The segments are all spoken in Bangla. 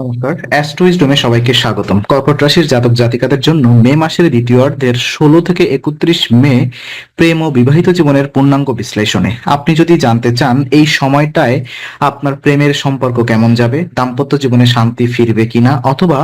নমস্কার। অ্যাস্ট্রোইজডমে সবাইকে স্বাগতম। কর্কট রাশির জাতক জাতিকাদের জন্য মে মাসের দ্বিতীয়ার্ধের ষোলো থেকে একত্রিশ মে প্রেম ও বিবাহিত জীবনের পূর্ণাঙ্গ বিশ্লেষণে। আপনি যদি জানতে চান এই সময়টায় আপনার প্রেমের সম্পর্ক কেমন যাবে, দাম্পত্য জীবনে শান্তি ফিরবে কিনা, অথবা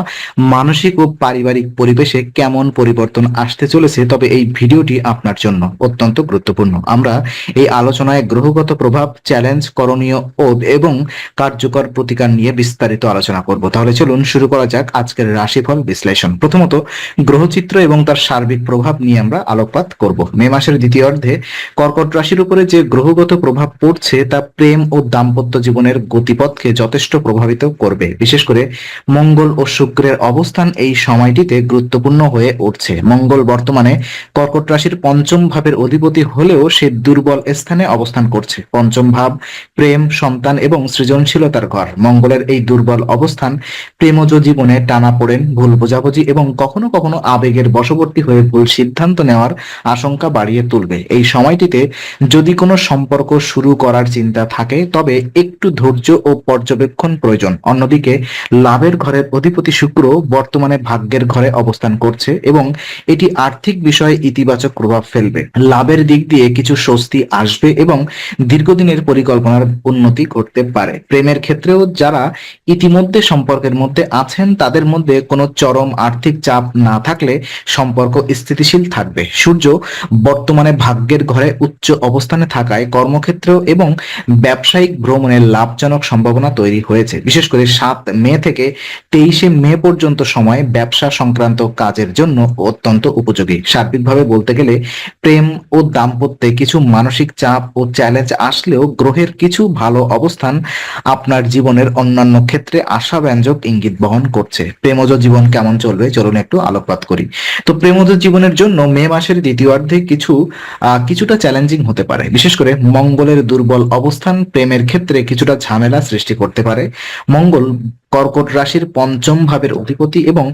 মানসিক ও পারিবারিক পরিবেশে কেমন পরিবর্তন আসতে চলেছে, তবে এই ভিডিওটি আপনার জন্য অত্যন্ত গুরুত্বপূর্ণ। আমরা এই আলোচনায় গ্রহগত প্রভাব চ্যালেঞ্জ করণীয় ও এবং কার্যকর প্রতিকার নিয়ে বিস্তারিত আলোচনা করব। তাহলে চলুন শুরু করা যাক আজকের রাশিফল বিশ্লেষণ। প্রথমত, গ্রহচিত্র এবং তার সার্বিক প্রভাব নিয়ে আমরা আলোকপাত করব। মে মাসের দ্বিতীয় অর্ধে কর্কট রাশির উপরে যে গ্রহগত প্রভাব পড়ছে, তা প্রেম ও দাম্পত্য জীবনের গতিপথকে যথেষ্ট প্রভাবিত করবে। বিশেষ করে মঙ্গল ও শুক্রের অবস্থান এই সময়টিতে গুরুত্বপূর্ণ হয়ে উঠছে। মঙ্গল বর্তমানে কর্কট রাশির পঞ্চম ভাবের অধিপতি হলেও সে দুর্বল স্থানে অবস্থান করছে। পঞ্চম ভাব, প্রেম, সন্তান এবং সৃজনশীলতার ঘর। মঙ্গলের এই দুর্বল অবস্থান প্রেমজ জীবনে টানা পড়েন ভুল বোঝাবুঝি এবং কখনো কখনো আবেগের বশবর্তী হয়ে ভুল সিদ্ধান্ত নেওয়ার আশঙ্কা বাড়িয়ে তুলবে। এই সময়টিতে যদি কোনো সম্পর্ক শুরু করার চিন্তা থাকে, তবে একটু ধৈর্য ও পর্যবেক্ষণ প্রয়োজন। অন্যদিকে, লাভের ঘরের অধিপতি শুক্র বর্তমানে ভাগ্যের ঘরে অবস্থান করছে এবং এটি আর্থিক বিষয়ে ইতিবাচক প্রভাব ফেলবে। লাভের দিক দিয়ে কিছু স্বস্তি আসবে এবং দীর্ঘদিনের পরিকল্পনার উন্নতি করতে পারে। প্রেমের ক্ষেত্রেও যারা ইতিমধ্যে সম্পর্কের মধ্যে আছেন, তাদের মধ্যে কোনো চরম আর্থিক চাপ না থাকলে সম্পর্ক স্থিতিশীল থাকবে। সূর্য বর্তমানে ভাগ্যের ঘরে উচ্চ অবস্থানে থাকায় কর্মক্ষেত্র এবং ব্যবসায়িক ভ্রমণের লাভজনক সম্ভাবনা তৈরি হয়েছে। বিশেষ করে সাত মে থেকে তেইশে মে পর্যন্ত সময় ব্যবসা সংক্রান্ত কাজের জন্য অত্যন্ত উপযোগী। সার্বিকভাবে বলতে গেলে প্রেম ও দাম্পত্যে কিছু মানসিক চাপ ও চ্যালেঞ্জ আসলেও গ্রহের কিছু ভালো অবস্থান আপনার জীবনের অন্যান্য ক্ষেত্রে আশাব্যঞ্জক ইঙ্গিত বহন করছে। প্রেমজ জীবন কেমন চলবে? চলুন একটু আলোকপাত করি। তো প্রেমজ জীবনের জন্য মে মাসের দ্বিতীয়ার্ধে কিছু কিছুটা চ্যালেঞ্জিং হতে পারে। বিশেষ করে মঙ্গলের দুর্বল অবস্থান প্রেমের ক্ষেত্রে কিছুটা ঝামেলা সৃষ্টি করতে পারে। মঙ্গল কর্কট রাশির পঞ্চম ভাবের অধিপতি এবং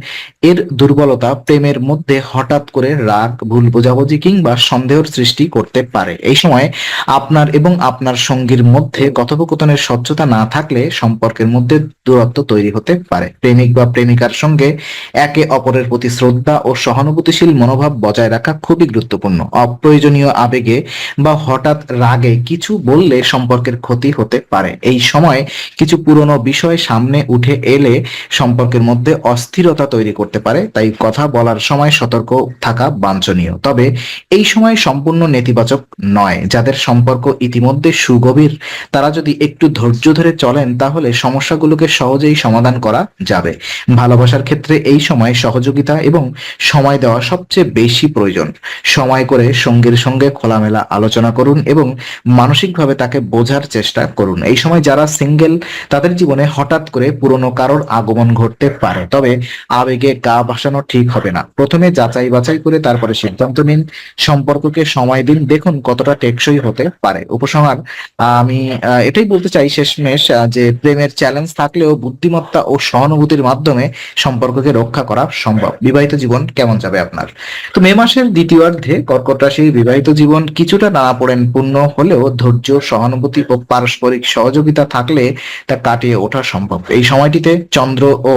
এর দুর্বলতা প্রেমের মধ্যে হঠাৎ করে রাগ, ভুল বোঝাবুঝি কিংবা সন্দেহের সৃষ্টি করতে পারে। এই সময় আপনার এবং আপনার সঙ্গীর মধ্যে কথোপকথনের স্বচ্ছতা না থাকলে সম্পর্কের মধ্যে দূরত্ব তৈরি হতে পারে। প্রেমিক বা প্রেমিকার সঙ্গে একে অপরের প্রতি শ্রদ্ধা ও সহানুভূতিশীল মনোভাব বজায় রাখা খুবই গুরুত্বপূর্ণ। অপ্রয়োজনীয় আবেগে বা হঠাৎ রাগে কিছু বললে সম্পর্কের ক্ষতি হতে পারে। এই সময় কিছু পুরনো বিষয় সামনে উঠে এলে সম্পর্কের মধ্যে অস্থিরতা তৈরি করতে পারে, তাই কথা বলার সময় সতর্ক থাকা বাঞ্ছনীয়। তবে এই সময় সম্পূর্ণ নেতিবাচক নয়, যাদের সম্পর্ক ইতিমধ্যে সুগভীর, তারা যদি একটু ধৈর্য ধরে চলেন, তাহলে সমস্যাগুলোকে সহজেই সমাধান করা যাবে। ভালোবাসার ক্ষেত্রে এই সময় সহযোগিতা এবং সময় দেওয়া সবচেয়ে বেশি প্রয়োজন। সময় করে সঙ্গীর সঙ্গে খোলামেলা আলোচনা করুন এবং মানসিকভাবে তাকে বোঝার চেষ্টা করুন। এই সময় যারা সিঙ্গেল, তাদের জীবনে হঠাৎ করে পুরনো কারোর আগমন ঘটতে পারে। তবে আবেগে গা ভাসানো ঠিক হবে না। প্রথমে যাচাই বাছাই করে তারপরে সিদ্ধান্ত নিন। সম্পর্ককে সময় দিন। দেখুন কতটা টেকসই হতে পারে। উপসংহার, আমি এটাই বলতে চাই শেষমেশ যে প্রেমের চ্যালেঞ্জ থাকলেও বুদ্ধিমত্তা ও সহানুভূতির মাধ্যমে সম্পর্ককে রক্ষা করা সম্ভব। বিবাহিত জীবন কেমন যাবে আপনার? তো মে মাসের দ্বিতীয়ার্ধে কর্কট রাশির বিবাহিত জীবন কিছুটা নাড়াপোড়েন পূর্ণ হলেও ধৈর্য, সহানুভূতি ও পারস্পরিক সহযোগিতা থাকলে তা কাটিয়ে ওঠা সম্ভব। এই সময়টিতে চন্দ্র ও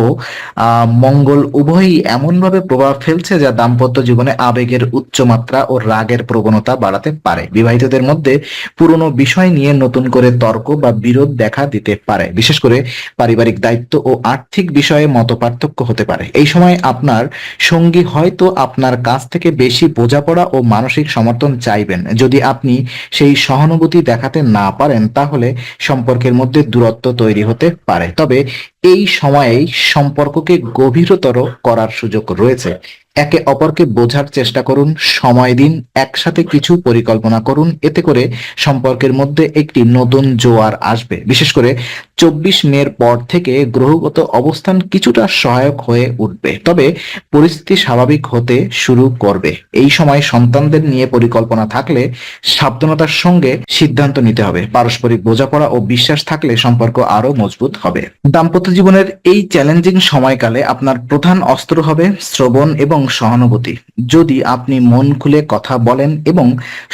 মঙ্গল উভয়ই এমনভাবে প্রভাব ফেলছে যা দাম্পত্য জীবনে আবেগের উচ্চমাত্রা ও রাগের প্রবণতা বাড়াতে পারে। বিবাহিতদের মধ্যে পুরনো বিষয় নিয়ে নতুন করে তর্ক বা বিরোধ দেখা দিতে পারে। বিশেষ করে পারিবারিক দায়িত্ব ও আর্থিক বিষয়ে মত পার্থক্য হতে পারে। এই সময় আপনার সঙ্গী হয়তো আপনার কাছ থেকে বেশি বোঝাপড়া ও মানসিক সমর্থন চাইবেন। যদি আপনি সেই সহানুভূতি দেখাতে না পারেন, তাহলে সম্পর্কের মধ্যে দূরত্ব তৈরি হতে পারে। তবে এই সময়েই সম্পর্ককে গভীরতর করার সুযোগ রয়েছে। একে অপরকে বোঝার চেষ্টা করুন, সময় দিন, একসাথে কিছু পরিকল্পনা করুন, এতে করে সম্পর্কের মধ্যে একটি নতুন জোয়ার আসবে। বিশেষ করে চব্বিশ মের পর থেকে গ্রহগত অবস্থান কিছুটা সহায়ক হয়ে উঠবে, তবে পরিস্থিতি স্বাভাবিক হতে শুরু করবে। এই সময় সন্তানদের নিয়ে পরিকল্পনা থাকলে সাবধানতার সঙ্গে সিদ্ধান্ত নিতে হবে। পারস্পরিক বোঝাপড়া ও বিশ্বাস থাকলে সম্পর্ক আরও মজবুত হবে। দাম্পত্য জীবনের এই চ্যালেঞ্জিং সময়কালে আপনার প্রধান অস্ত্র হবে শ্রবণ এবং এবং সহানুভূতি। যদি আপনি মন খুলে কথা বলেন এবং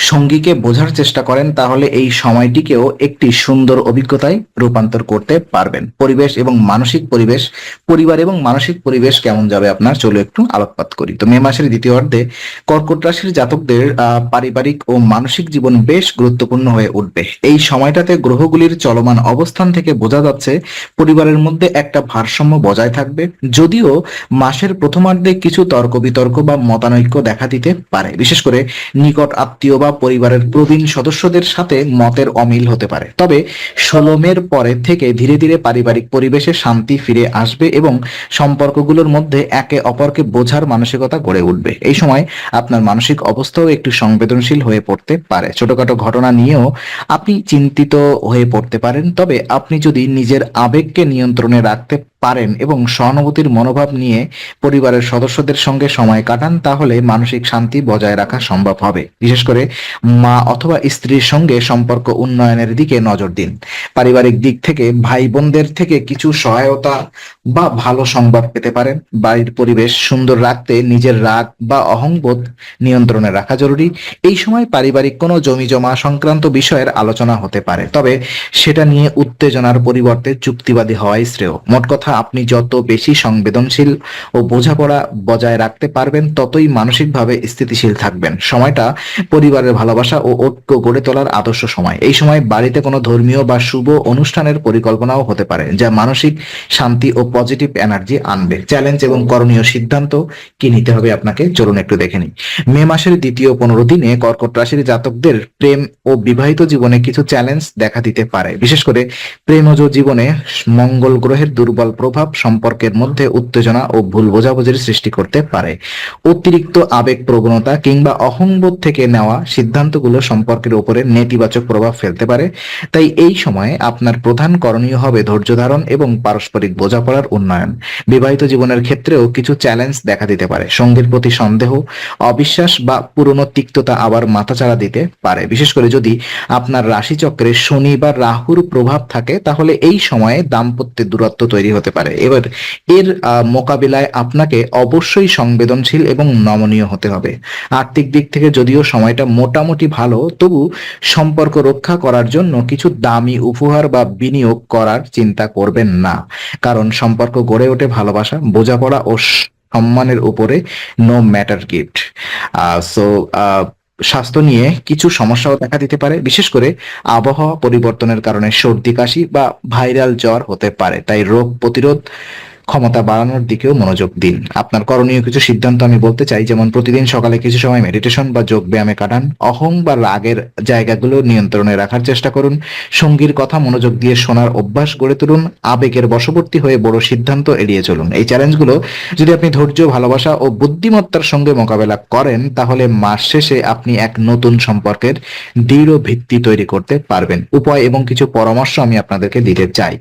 সঙ্গীকে বোঝার চেষ্টা করেন, তাহলে এই সময়টিকেও একটি সুন্দর অভিজ্ঞতায় রূপান্তর করতে পারবেন। পরিবেশ এবং মানসিক পরিবেশ, পরিবার এবং মানসিক পরিবেশ কেমন যাবে আপনার? চলো একটু আলোকপাত করি। তো মে মাসের দ্বিতীয় অর্ধে কর্কট রাশির জাতকদের পারিবারিক ও মানসিক জীবন বেশ গুরুত্বপূর্ণ হয়ে উঠবে। এই সময়টাতে গ্রহগুলির চলমান অবস্থান থেকে বোঝা যাচ্ছে, পরিবারের মধ্যে একটা ভারসাম্য বজায় থাকবে। যদিও মাসের প্রথমার্ধে কিছু তর্ক বিতর্ক বা মতানৈক্য দেখা দিতে পারে। বিশেষ করে নিকট আত্মীয় বা পরিবারের প্রবীণ সদস্যদের সাথে মতের অমিল হতে পারে। তবে ষোলমের পরে থেকে ধীরে ধীরে পারিবারিক পরিবেশে শান্তি ফিরে আসবে এবং সম্পর্কগুলোর মধ্যে একে অপরকে বোঝার মানসিকতা গড়ে উঠবে। এই সময় আপনার মানসিক অবস্থাও একটু সংবেদনশীল হয়ে পড়তে পারে। ছোটখাটো ঘটনা নিয়েও আপনি চিন্তিত হয়ে পড়তে পারেন। তবে আপনি যদি নিজের আবেগকে নিয়ন্ত্রণে রাখতে পারেন এবং সহানুভূতির মনোভাব নিয়ে পরিবারের সদস্যদের সঙ্গে সময় কাটান, তাহলে মানসিক শান্তি বজায় রাখা সম্ভব হবে। বিশেষ করে মা অথবা স্ত্রীর সঙ্গে সম্পর্ক উন্নয়নের দিকে নজর দিন। পারিবারিক দিক থেকে ভাই বোনদের থেকে কিছু সহায়তা বা ভালো সংবাদ পেতে পারেন। বাড়ির পরিবেশ সুন্দর রাখতে নিজের রাগ বা অহংবোধ নিয়ন্ত্রণে রাখা জরুরি। এই সময় পারিবারিক কোনো জমি জমা সংক্রান্ত বিষয়ের আলোচনা হতে পারে, তবে সেটা নিয়ে উত্তেজনার পরিবর্তে চুক্তিবাদী হওয়াই শ্রেয়। মোট কথা আপনি যত বেশি সংবেদনশীল ও বোঝাপড়া বজায় রাখতে পারবেন, ততই মানসিকভাবে স্থিতিশীল থাকবেন। সময়টা পরিবারের ভালোবাসা ও ঐক্য গড়ে তোলার আদর্শ সময়। এই সময় বাড়িতে কোনো ধর্মীয় বা শুভ অনুষ্ঠানের পরিকল্পনাও হতে পারে, যা মানসিক শান্তি ও পজিটিভ এনার্জি আনবে। চ্যালেঞ্জ এবং করণীয় সিদ্ধান্ত কি নিতে হবে আপনাকে চলুন একটু দেখে নিই। মে মাসের দ্বিতীয় পনেরো দিনে কর্কট রাশির জাতকদের প্রেম ও বিবাহিত জীবনে কিছু চ্যালেঞ্জ দেখা দিতে পারে। বিশেষ করে প্রেমজ জীবনে মঙ্গল গ্রহের দুর্বল প্রভাব সম্পর্কের মধ্যে উত্তেজনা ও ভুল বোঝাবুঝির সৃষ্টি করতে পারে। অতিরিক্ত আবেগ প্রবণতা কিংবা অহংবোধ থেকে নেওয়া সিদ্ধান্তগুলো সম্পর্কের উপরে নেতিবাচক প্রভাব ফেলতে পারে। তাই এই সময়ে আপনার প্রধান করণীয় হবে ধৈর্য ধারণ এবং পারস্পরিক বোঝাপড়ার উন্নয়ন। বিবাহিত জীবনের ক্ষেত্রেও কিছু চ্যালেঞ্জ দেখা দিতে পারে। সঙ্গীর প্রতি সন্দেহ, অবিশ্বাস বা পুরনো তিক্ততা আবার মাথাচাড়া দিতে পারে। বিশেষ করে যদি আপনার রাশিচক্রে শনি বা রাহুর প্রভাব থাকে, তাহলে এই সময়ে দাম্পত্যের দূরত্ব তৈরি হতে পারে। এবার এর মোকাবিলায় আপনাকে অবশ্যই সংবেদনশীল এবং নমনীয় হতে হবে। আর্থিক দিক থেকে যদিও সময়টা মোটামুটি ভালো, তবু সম্পর্ক রক্ষা করার জন্য কিছু দামি উপহার বা বিনিয়োগ করার চিন্তা করবেন না। কারণ সম্পর্ক গড়ে ওঠে ভালোবাসা, বোঝাপড়া ও সম্মানের উপরে নো ম্যাটার গিফট সো স্বাস্থ্য নিয়ে কিছু সমস্যাও দেখা দিতে পারে। বিশেষ করে আবহাওয়া পরিবর্তনের কারণে সর্দি, কাশি বা ভাইরাল জ্বর হতে পারে। তাই রোগ প্রতিরোধ ক্ষমতা বাড়ানোর দিকেও মনোযোগ দিন। আপনার করণীয় কিছু সিদ্ধান্ত আমি বলতে চাই, যেমন প্রতিদিন সকালে কিছু সময় মেডিটেশন বা যোগ ব্যায়ামে কাটান। অহং বা রাগের জায়গাগুলো নিয়ন্ত্রণে রাখার চেষ্টা করুন। সঙ্গীর কথা মনোযোগ দিয়ে শোনার অভ্যাস গড়ে তুলুন। আবেগের বশবর্তী হয়ে বড় সিদ্ধান্ত এড়িয়ে চলুন। এই চ্যালেঞ্জগুলো যদি আপনি ধৈর্য, ভালোবাসা ও বুদ্ধিমত্তার সঙ্গে মোকাবেলা করেন, তাহলে মাস শেষে আপনি এক নতুন সম্পর্কের দৃঢ় ভিত্তি তৈরি করতে পারবেন। উপায় এবং কিছু পরামর্শ আমি আপনাদেরকে দিতে চাই।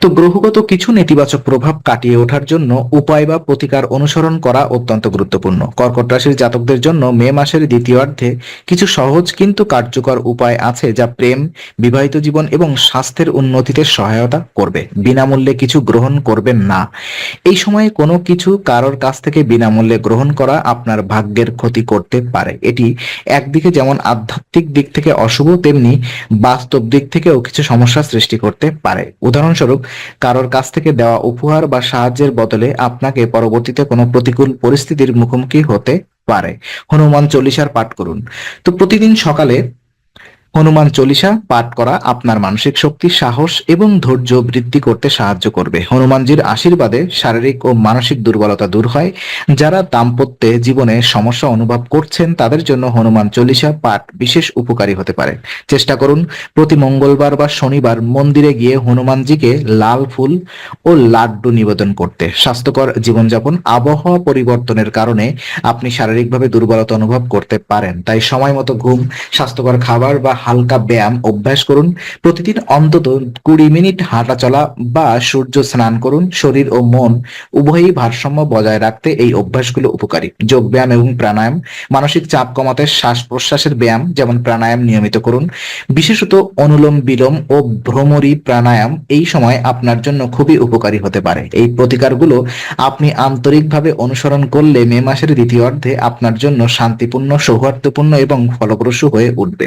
তো গ্রহগত কিছু নেতিবাচক প্রভাব কাটিয়ে ওঠার জন্য উপায় বা প্রতিকার অনুসরণ করা অত্যন্ত গুরুত্বপূর্ণ। কর্কট রাশির জাতকদের জন্য মে মাসের দ্বিতীয়ার্ধে কিছু সহজ কিন্তু কার্যকর উপায় আছে যা প্রেম, বিবাহিত জীবন এবং স্বাস্থ্যের উন্নতিতে সহায়তা করবে। বিনামূল্যে কিছু গ্রহণ করবেন না। এই সময়ে কোনো কিছু কারোর কাছ থেকে বিনামূল্যে গ্রহণ করা আপনার ভাগ্যের ক্ষতি করতে পারে। এটি একদিকে যেমন আধ্যাত্মিক দিক থেকে অশুভ, তেমনি বাস্তব দিক থেকেও কিছু সমস্যার সৃষ্টি করতে পারে। উদাহরণস্বরূপ, কারোর কাছ থেকে দেওয়া উপহার বা সাহায্যের বদলে আপনাকে পরবর্তীতে কোনো প্রতিকূল পরিস্থিতির মুখোমুখি হতে পারে। হনুমান চল্লিশার পাঠ করুন। তো প্রতিদিন সকালে হনুমান চল্লিশা পাঠ করা আপনার মানসিক শক্তি, সাহস এবং ধৈর্য বৃদ্ধি করতে সাহায্য করবে। হনুমানজির আশীর্বাদে শারীরিক ও মানসিক দুর্বলতা দূর হয়। যারা দাম্পত্যে জীবনে সমস্যা অনুভব করছেন, তাদের জন্য হনুমান চল্লিশা পাঠ বিশেষ উপকারী হতে পারে। চেষ্টা করুন, প্রতি মঙ্গলবার বা শনিবার মন্দিরে গিয়ে হনুমানজিকে লাল ফুল ও লাড্ডু নিবেদন করতে। স্বাস্থ্যকর জীবনযাপন, আবহাওয়া পরিবর্তনের কারণে আপনি শারীরিকভাবে দুর্বলতা অনুভব করতে পারেন। তাই সময় মতো ঘুম, স্বাস্থ্যকর খাবার বা হালকা ব্যায়াম অভ্যাস করুন। প্রতিদিন অন্তত কুড়ি মিনিট হাঁটা চলা বা সূর্য স্নান করুন। শরীর ও মন উভয়ই ভারসাম্য বজায় রাখতে এই অভ্যাসগুলো উপকারী। যোগ ব্যায়াম এবং প্রাণায়াম, মানসিক চাপ কমাতে শ্বাস প্রশ্বাসের ব্যায়াম যেমন প্রাণায়াম নিয়মিত করুন। বিশেষত অনুলোম বিলোম ও ভ্রমরী প্রাণায়াম এই সময় আপনার জন্য খুবই উপকারী হতে পারে। এই প্রতিকারগুলো আপনি আন্তরিকভাবে অনুসরণ করলে মে মাসের দ্বিতীয় অর্ধে আপনার জন্য শান্তিপূর্ণ, সৌহার্দ্যপূর্ণ এবং ফলপ্রসূ হয়ে উঠবে।